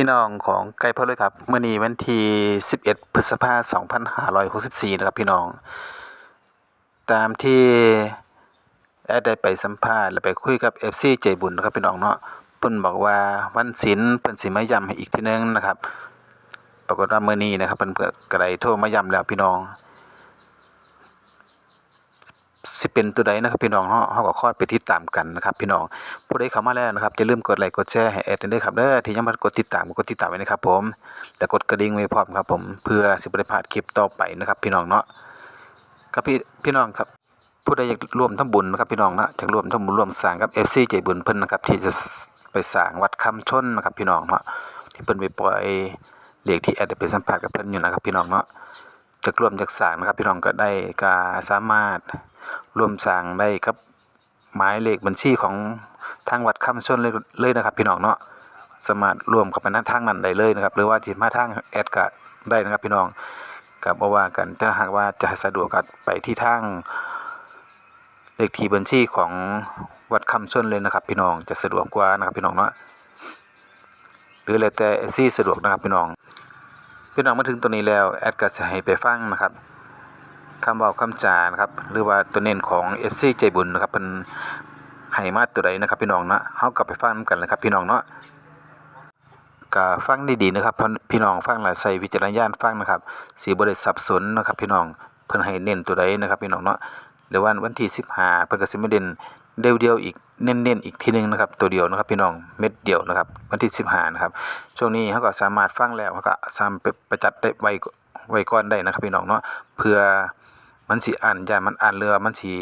พี่น้องของไก่พ่อเลยครับเมื่อนี้วันที่ 11 พฤษภาคม2564 นะครับพี่น้อง ตามที่แอดได้ไปสัมภาษณ์และไปคุยกับ FC ใจบุญนะครับพี่น้องเนาะเพิ่นบอกว่าวันศิลเพิ่นสิมาย้ำให้อีกทีนึงนะครับ ปรากฏว่าเมื่อนี้นะครับเพิ่นก็ก็ได้โทรมาย้ำแล้วพี่น้อง สิเป็นตัวใดนะครับพี่น้องเฮาเฮาก็คอยไปติดตามกันนะครับพี่น้องผู้ใดเข้ามาแล้วนะครับอย่าลืมกดไลค์กดแชร์ให้แอดด้วยครับเด้อที่ยังบ่กดติดตามก็กดติดตามไว้นะครับผมแล้วกดกระดิ่งไว้พร้อมครับผมเพื่อสิบ่ได้พลาดคลิปต่อไปนะครับพี่น้องเนาะครับพี่พี่น้องครับผู้ใดอยากร่วมทำบุญนะครับพี่น้องนะอยากร่วมทำบุญร่วมสร้างกับ FC ใจบุญเพิ่นนะครับที่จะไปสร้างวัดคำชนนะครับพี่น้องเนาะที่เพิ่นไปปล่อยเลขที่แอดไปสัมภาษณ์กับเพิ่นอยู่นะครับพี่น้องเนาะจากร่วมจากสร้างนะครับพี่น้องก็ได้ก็สามารถ ร่วมสร้างได้ครับหมายเลขบัญชีของทางวัดคำชนเลยเลยนะครับ พี่น้องเนาะสามารถร่วมกับไปนั้นทางนั้นได้เลยนะครับ หรือว่าจิตมาทางแอดก็ได้นะครับ พี่น้องกับว่ากันถ้าหากว่าจะสะดวกก็ไปที่ทางเลขที่บัญชีของวัดคำชนเลยนะครับ พี่น้องจะสะดวกกว่านะครับ พี่น้องเนาะหรือแล้วแต่ซี่สะดวกนะครับพี่น้องพี่น้องมาถึงตัวนี้แล้วแอดก็จะให้ไปฟังนะครับ คำเว้าคำจานะครับ หรือว่าตัวเน้นของ FC ใจบุญนะครับเพิ่นให้มาตัวใดนะครับ พี่น้องเนาะเฮาก็ไปฟังกันเลยครับ พี่น้องเนาะก็ฟังดีๆนะครับพี่น้องฟังแล้วใส่วิจารณญาณฟังนะครับสิบ่ได้สับสนนะครับ พี่น้องเพิ่นให้เน้นตัวใดนะครับ พี่น้องเนาะหรือว่าวันที่15เพิ่นก็สิมาเด่นเดียวๆอีกเน้นๆอีกทีหนึงนะครับ ตัวเดียวนะครับ พี่น้องเม็ดเดียวนะครับ วันที่15นะครับช่วงนี้เขาก็สามารถฟังแล้วเขาก็สามารถไปประจัดได้ไวไว้ก่อนได้นะครับ พี่น้องเนาะเพื่อ มันสิอ่านย่ามันอ่านเรือมันสิ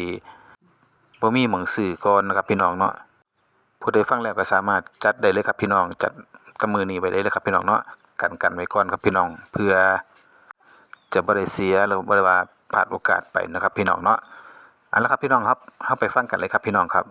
บ่มีหนังสือก่อนนะครับพี่น้องเนาะผู้ใดฟังแล้วก็สามารถจัดได้เลยครับพี่น้องจัดกำมือนี้ไปได้เลยครับพี่น้องเนาะกันกันไว้ก่อนครับพี่น้อง เพื่อจะบ่ได้เสียหรือบ่ได้ว่าพลาดโอกาสไปนะครับพี่น้องเนาะอันละครับพี่น้องครับเข้าไปฟังกันเลยครับพี่น้องครับ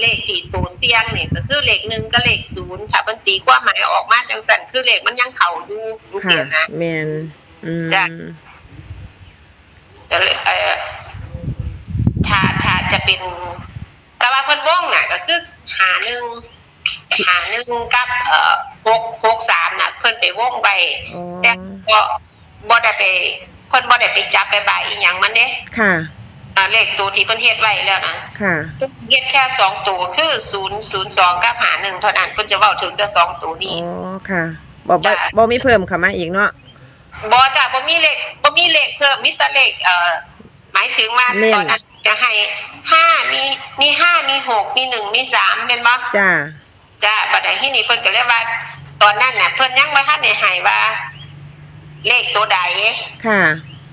เลขที่ตัวเสียงเนี่ยก็คือเลขหนึ่งกับเลขศูนย์ค่ะมันตีความหมายออกมาจังสันคือเลขมันยังเข่าอยู่จังค่ะเสียนะแมนอืมจ้ะก็เลยเอ่อถ้าถ้าจะเป็น แต่ว่าเพิ่นวงน่ะ ก็คือหาหนึ่งหาหนึ่งกับ เอ่อหกหกสามน่ะ เพิ่นไปวงไว้อ๋อแต่ก็บ่ได้ไปเพิ่นบ่ได้ไปจับไปบายอีหยังมันเด้ค่ะ อ่าเลขตัวที่เพิ่นเฮ็ดไว้แล้วนะค่ะ เฮ็ดแค่สองตัวคือศูนย์ศูนย์สองกับหาหนึ่งเท่านั้นเพิ่นจะเว้าถึงแต่สองตัวอ๋นี้อค่ะบ่บ่บ่มีเพิ่มเข้ามาอีกเนาะบ่จ้ะบ่มีเลขบ่มีเลขเพิ่มมีแต่เลขเอ่อหมายถึงว่าเน้น ตอนนั้นจะให้ห้ามีมีห้ามีหกมีหนึ่งมีสามเป็นบ่จ้า จ้ะบัดใดที่นี่เพิ่นก็เลยว่า ตอนนั้นน่ะ เพิ่นยังบ่ทันได้ให้ว่า เลขตัวใดค่ะ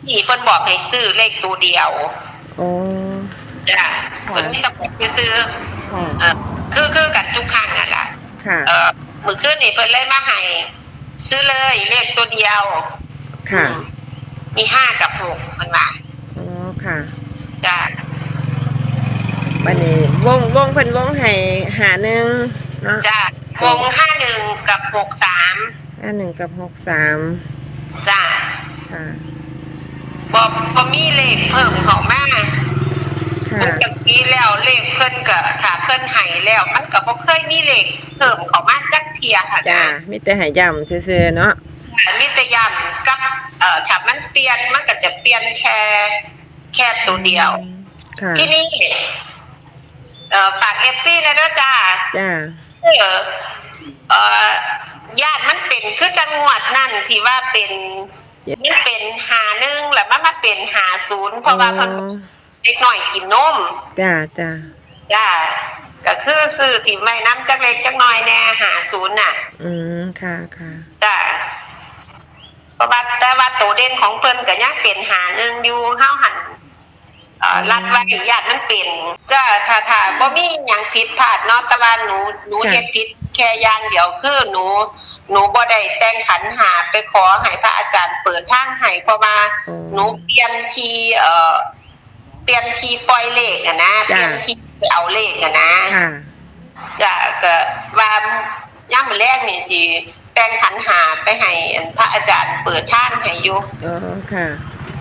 ที่เพิ่นบอกให้ซื้อเลขตัวเดียว โอ้จ้ะเพิ่นต้องบอกซื้อค่ะเอ่อคือคือกันทุกครั้งนั่นล่ะ ค่ะเอ่อมื้อคืนนี่เพิ่นเลยมาให้ซื้อเลยเลขตัวเดียวค่ะอืมมีห้ากับหกมันว่าอ๋อค่ะจ้ะบัดนี้วงวงเพิ่นวงให้หาหนึ่งเนาะจ้ะวงห้าหนึ่งกับหกสามห้าหนึ่งกับหกสามจ้ะค่ะ บอบ่มีเลขเพิ่มเข้ามาค่ะมันจากนี้แล้วเลขเพิ่นก็ถ้าเพิ่นให้แล้ว มันก็บ่เคยมีเลขเพิ่มเข้ามาจักเที่ยค่ะจ้านะมีแต่ให้ย่ำซื่อๆเนาะมีแต่ย้ำกับเอ่อถ้ามันเปลี่ยนมันก็จะเปลี่ยนแค่แค่ตัวเดียว ค่ะที่นี่เอ่อฝาก FC นะเด้อจ้าจ้าเออเอ่อญาติมันเป็นคือจังหวัดนั่นที่ว่าเป็น มันเป็นหาหนึ่งแล้วมันมาเป็นหาศูนย์เพราะว่าเพิ่นอ๋อเด็กหน่อยกินนมจ้าจ้าจ้าก็คือซื้อที่ไม่น้ำจักเล็กจักน้อยแน่หาศูนย์น่ะ อืมค่ะค่ะจ้าเพราะว่าแต่ว่าตัวเด่นของเพิ่นก็ยังเป็นหาหนึ่งอยู่เฮาหันเอ่อรัดไว้ญาติมันเป็นจ้าถ้าถ้าบ่มีหยังผิดพลาดเนาะแต่ว่าหนูหนูค่ะเฮ็ดผิดแค่อย่างเดียวคือหนู หนูบ่ได้แต่งขันหาไปขอให้พระอาจารย์เปิดทางให้เพราะว่าอ๋อหนูเปลี่ยนทีเอ่อเปลี่ยนทีปล่อยเลขอะนะเปจ้ะ ลี่ยนทีไปเอาเลขอะนะค่ะ จะก็ว่าย่ำแรกนี่สิแต่งขันหาไปให้อันพระอาจารย์เปิดทางให้อยู่อ๋อ ค่ะ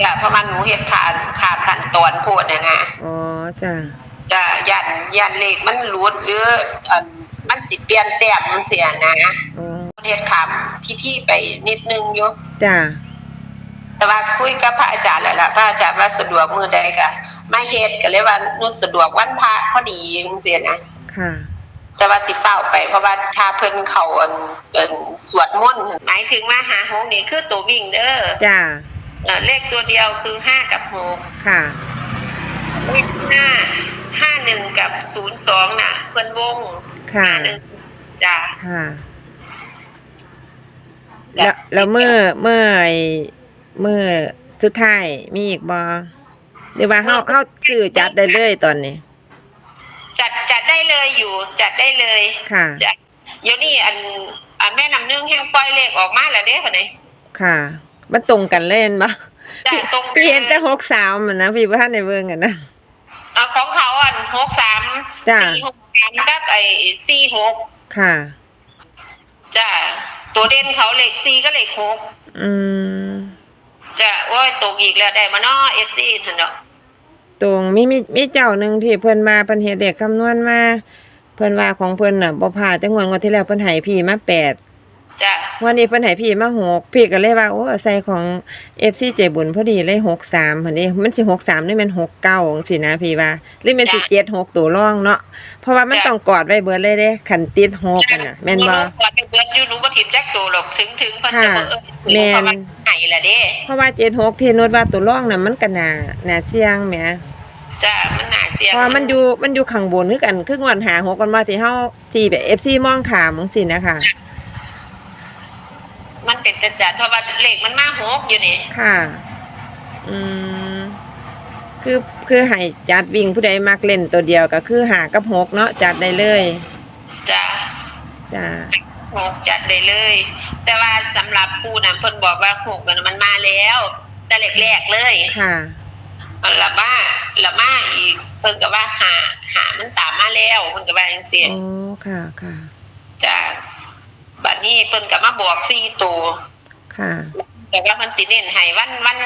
จ้ะเพราะมันหนูเฮ็ดขาดขาดขั้นตอนโพดนะนะ อ๋อ จ้าจะยันยันเลขมันหลุดหรืออันมันสิเปลี่ยนแต้มจังซี่นะอ๋อ เฮ็ดขามพิธีไปนิดนึงอยู่จ้าแต่ว่าคุยกับพระอาจารย์แล้วล่ะพระอาจารย์ว่าสะดวกมื้อใดก็มาเฮ็ดก็เลยว่าหนูสะดวกวันพระพอดีจังซี่นะค่ะ แต่ว่าสิเฝ้าไปเพราะว่าถ้าเพิ่นเขาอันเป็นสวดมนต์หมายถึงว่าหาหงนี่คือตัววิ่งเด้อจ้าเอ่อเลขตัวเดียวคือห้ากับหก ค่ะเลขห้าห้าหนึ่งกับศูนย์สองน่ะ เพิ่นวงค่ะ ห้าหนึ่งจ้ะค่ะ แล้วแล้วเมื่อเมื่อไอ้เมื่อสุดท้ายมีอีกบ่หรือว่าเฮาเฮาซื้อจัดได้เลยตอนนี้ จัดจัดได้เลยอยู่ จัดได้เลยค่ะจ้ะเดี๋ยวนี้อันอันแม่นำหนึงแห่งปล่อยเลขออกมาแล้วเด้คนไหนค่ะ มันตรงกันเล่นบ่จ้ะตรงพี่เห็นแต่หกสามมันนะพี่ว่าในเบิ่งกันนะเอ่อของเขาอันหกสามจ้ะสี่หกสามกับไอ้สี่หกค่ะ จ้ะ ตัวเด่นเขาเลขสี่ก็เลขหกอืมจ้ะโอ้ยตกอีกแล้วได้มาเนาะเอฟซีทันเนาะตรงมีมีมีเจ้าหนึงที่เพิ่นมาเพิ่นเฮ็ดเด็กคำนวณมา เพิ่นว่าของเพิ่นน่ะบ่พลาดแต่งวดงวดที่แล้วเพิ่นให้พี่มาแปด จ้ะวันนี้เพิ่นให้พี่มาหกพี่ก็เลยว่าโอ้ใส่ของ FC ใจบุญพอดีเลย63หั่นนี่มันสิ63นี่มัน69จังซี่นะพี่ว่าหรือมันสิ76ตัวรองเนาะเพราะว่ามันต้องกอดไว้เบิดเลยเด้คันติด6กันน่ะแม่นบ่หก่อนไปเบิดอยู่หนูบ่ถิ่มจักตัวหรอกถึงถึงเพิ่นจะบ่เอิ้นแม่นเพราะว่าไหนล่ะเด้เพราะว่า76ที่โนดว่าตัวรองน่ะมันก็น่าน่าเสี่ยงแหมจ้ะมันน่าเสียเพราะว่ามันอยู่มันอยู่ข้างบนคือกันคืองวดหา6กันว่าที่เฮาที่แบบ FC มองขามจังซี่นะคะ มันเป็นจัดจัดเพราะว่าเลขมันมาหกอยู่นี่ค่ะ อืม คือคือให้จัดวิ่งผู้ใดมักเล่นตัวเดียวก็คือหากับหกเนาะจัดได้เลยจ้ะจ้าหกจัดได้เลย แต่ว่าสำหรับผู้นั้นเพิ่นบอกว่าหกน่ะมันมาแล้ว แต่แรกๆเลย ค่ะมันละมาละมาอีก เพิ่นก็ว่าหาหามันตามมาแล้วเพิ่นก็ว่าจังซี่อ๋อค่ะค่ะจ้ะ บัดนี้เพิ่นก็มาบอก4ตัวค่ะ แต่ว่ามันสิเน้นให้วันวัน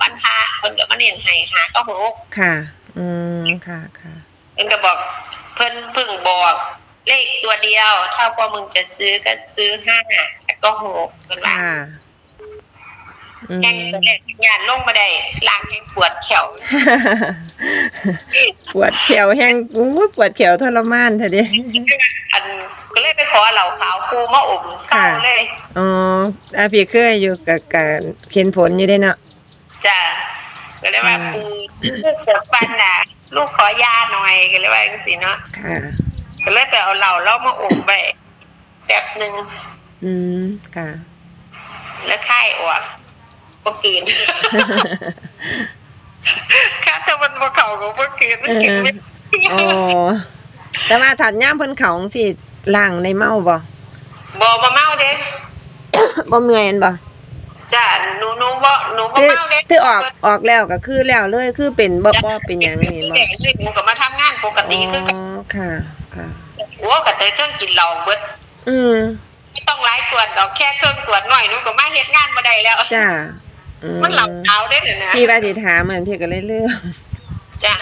วันพระเพิ่นก็มาเน้นให้หาก็หกค่ะ อืมค่ะค่ะเพิ่นก็บอก เพิ่นเพิ่งบอก เลขตัวเดียว ถ้าพอมึงจะซื้อก็ซื้อห้าแล้วก็หกเพิ่นว่าค่ะอืม แห้งตัวแรกงานลงมาได้ล่างแห้งปวดแขวปวดแขวแห้งอู้ปวดแขวทรมานเถอะเด้อันก็เลยไปขอเหล่าขาวปูมาอมเศร้าเลยอ๋ออาพี่เคยอยู่กับการเข็นผลอยู่ได้เนาะจ้ะก็เลยว่าอืมปูลูกปวดฟันน่ะ ลูกขอยาหน่อยก็เลยว่าจังซี่เนาะค่ะก็เลยไปเอาเหล่าแล้วมาอมไปแป๊บหนึงอืมค่ะ แล้วไข้ออก บ่กินค่าแต่มันบ่เข้าก็บ่กินมันกินไม่อ๋อแต่ว่าถัดย่ามเพิ่นเขาสิล่างในเมาบ่บ่บ่เมาเด้บ่เมื่อยอันบ่จ้ะหนูหนูบ่หนูบ่คือเมาเด้คือออกออกแล้วก็คือแล้วเลยคือเป็นบ่บ่เป็นหยังนี่นี่บ่แหละคือหนูก็มาทำงานปกติคือกันอ๋อค่ะค่ะโอ้ก็แต่เครื่องกินเหล้าเบิดอืมไม่ต้องหลายขวดดอกแค่เครื่องขวดหน่อยหนูก็มาเฮ็ดงานบ่ได้แล้วจ้าอื มันเหล้าขาวเด้อน่ะพี่ว่าสิถามเหมือนพี่ก็เลยเลือกจ้ะ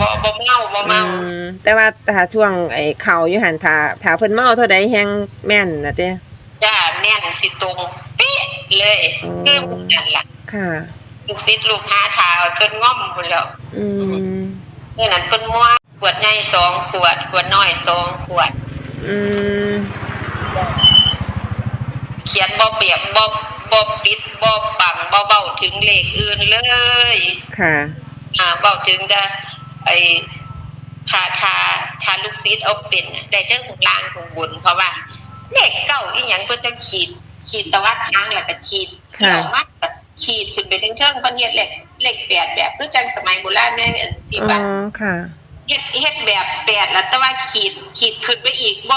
บ่บ่เมาบ่เมาอืมแต่ว่าถ้าช่วงไอ้เขาอยู่หันถ้าถ้าเพิ่นเมาเท่าใดแฮงแม่นน่ะเด้จ้ะแน่นสิตรงเป๊ะเลยอืมคือมันนั่นล่ะค่ะ ลูกศิษย์ลูกหาทาเอาจนง่อมพุ่นแล้วอืมเมื่อนั้นเพิ่นมัวขวดใหญ่สองขวดขวดน้อยสองขวด อืมเขียนบ่เปรียบบ่บ่ปิดบ่ปัง บ่เบ้าถึงเลขอื่นเลยค่ะอ่าเบ้าถึงแต่ไอ้ทาทาทาลูกศิษย์เอาเป็นน่ะได้เทั้งข้างล่างข้างบนเพราะว่า เลขเก้าอีหยังเพิ่นจะขีด ขีดตะวัดทางแล้วก็ขีดค่ะออกมาก็ขีดขึ้นไปเทิงๆเพิ่นเฮ็ดเลขเลขแปดแบบคือจังสมัยโบราณแม่นพี่อ๋ปันอค่ะเฮ็ดเฮ็ดแบบแปดแล้วแต่ว่าขีดขีดขึ้นไปอีกบ่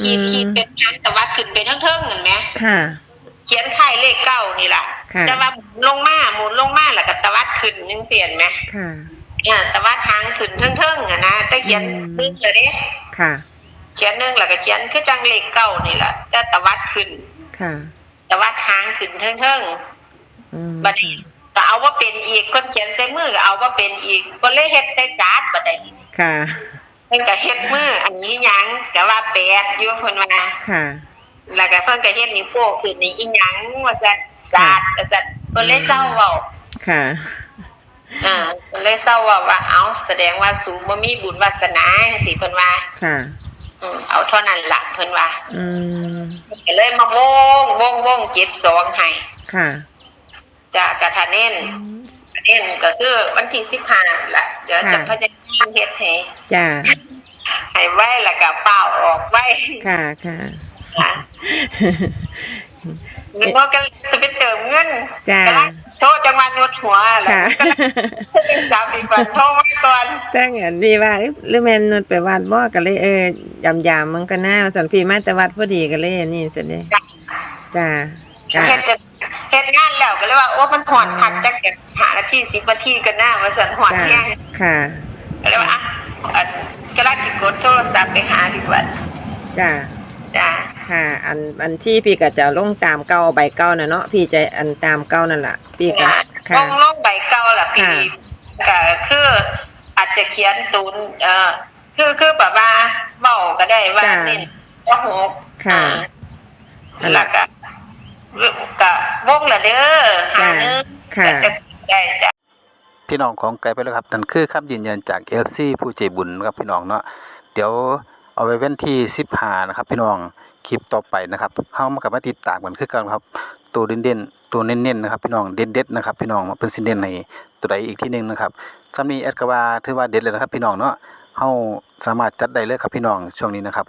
ขีดอืมขีดเป็นทางตะวัดขึ้นไปเทิงๆนั่นแหมค่ะเขียนค่ายเลขเก้านี่ล่ะค่ะ แต่ว่าหมุนลงมาหมุนลงมาแล้วก็ตะวัดขึ้นจังซี่เห็นไหมค่ะ อ่าตะวัดทางขึ้นเทิงๆอะนะแต่เขียนอืม นึงเลยเด้ค่ะ เขียนหนึงแล้วก็เขียนคือจังเลขเก้านี่ล่ะแต่ตะวัดขึ้นค่ะตะวัดทางขึ้นเทิงอืมๆบัดนี้ ก็เอาว่าเป็นอีกคนเขียนใส่มือก็เอาว่าเป็นอีกก็เลยเฮ็ดใส่จาดบัดนี้ ค่ะ เพิ่นก็เฮ็ดมืออันนี้หยังก็ว่าแปดอยู่เพิ่นว่าค่ะ แล้วก็เพิ่นก็เฮ็ดนิ้วโป้งขึ้นนี่อีหยังว่าซั่นจาดว่าซั่นเพิ่นเลยเศร้าเว้าค่ะอ่าเพิ่นเลยเศร้าเว้าว่าเอ้าแสดงว่าสูงบ่มีบุญวาสนาจังซี่เพิ่นว่าค่ะอืมเอาเท่านั้นล่ะเพิ่นว่า อืมเพิ่นก็เลยมาวงวงวง72ให้ค่ะจากกะทะเน้นเน้นก็คือวันที่15ล่ะเดี๋ยวจะค่ะพยายามเฮ็ดให้จ้าให้ไว้แล้วก็เป้าออกไว้ค่ะค่ะ ค่ะมันก็จะไปเติมเงินจ้ากำลังโทษจังหวัดนวดหัวแล้วค่ะก็เลยจับอีกวันโทรมาก่อนถ้าเงินพี่ว่าเอ๊ะหรือแม่นนไปวัดบ่ก็เลยเออยำๆมันก็น่าสันพี่มาแต่วัดพอดีก็เลยอันนี่จังได๋จ้าจ้าเฮ็ดจะเฮ็ดงานแล้วก็เลยว่าโอ้มันหอนพักจักเดี๋ยวหานาทีสิบนาทีกันหน้าว่าสันหอนจ้าแห้งค่ะก็เลยว่าอะอันกำลังจะกดโทรศัพท์ไปหาดีกว่าจ้าจ้า ค่ะ อันอันที่พี่ก็จะลงตามเก่าใบเก่าน่ะเนาะพี่จะอันตามเก่านั่นล่ะพี่ก็ลค่ะงลงใบเก่าล่ะพี่ค่ะ ก็คืออาจจะเขียนตุนเอ่อคือคือแบบว่าเว้าก็ได้ว่าจ้าเน้นก็หกค่ะ อ่าแล้วก็ก็วงละเด้อหาจ้าหนึงค่ะก็จะได้จ้ะ พี่น้องของไกลไปแล้วครับนั่นคือคำยืนยันจาก FC ผู้ใจบุญนะครับพี่น้องเนาะเดี๋ยวเอาไว้เว้นที่15นะครับพี่น้อง คลิปต่อไปนะครับเข้ามากับมาติดตามกันคือกันครับ ตัวเด่นๆตัวเน้นๆนะครับพี่น้องเด็ดๆนะครับพี่น้องเป็นสิเน้นในตัวใดอีกที่หนึ่งนะครับสำนี้แอดกว่าถือว่าเด็ดเลยนะครับพี่น้องเนาะเข้าสามารถจัดได้เลยครับพี่น้องช่วงนี้นะครับ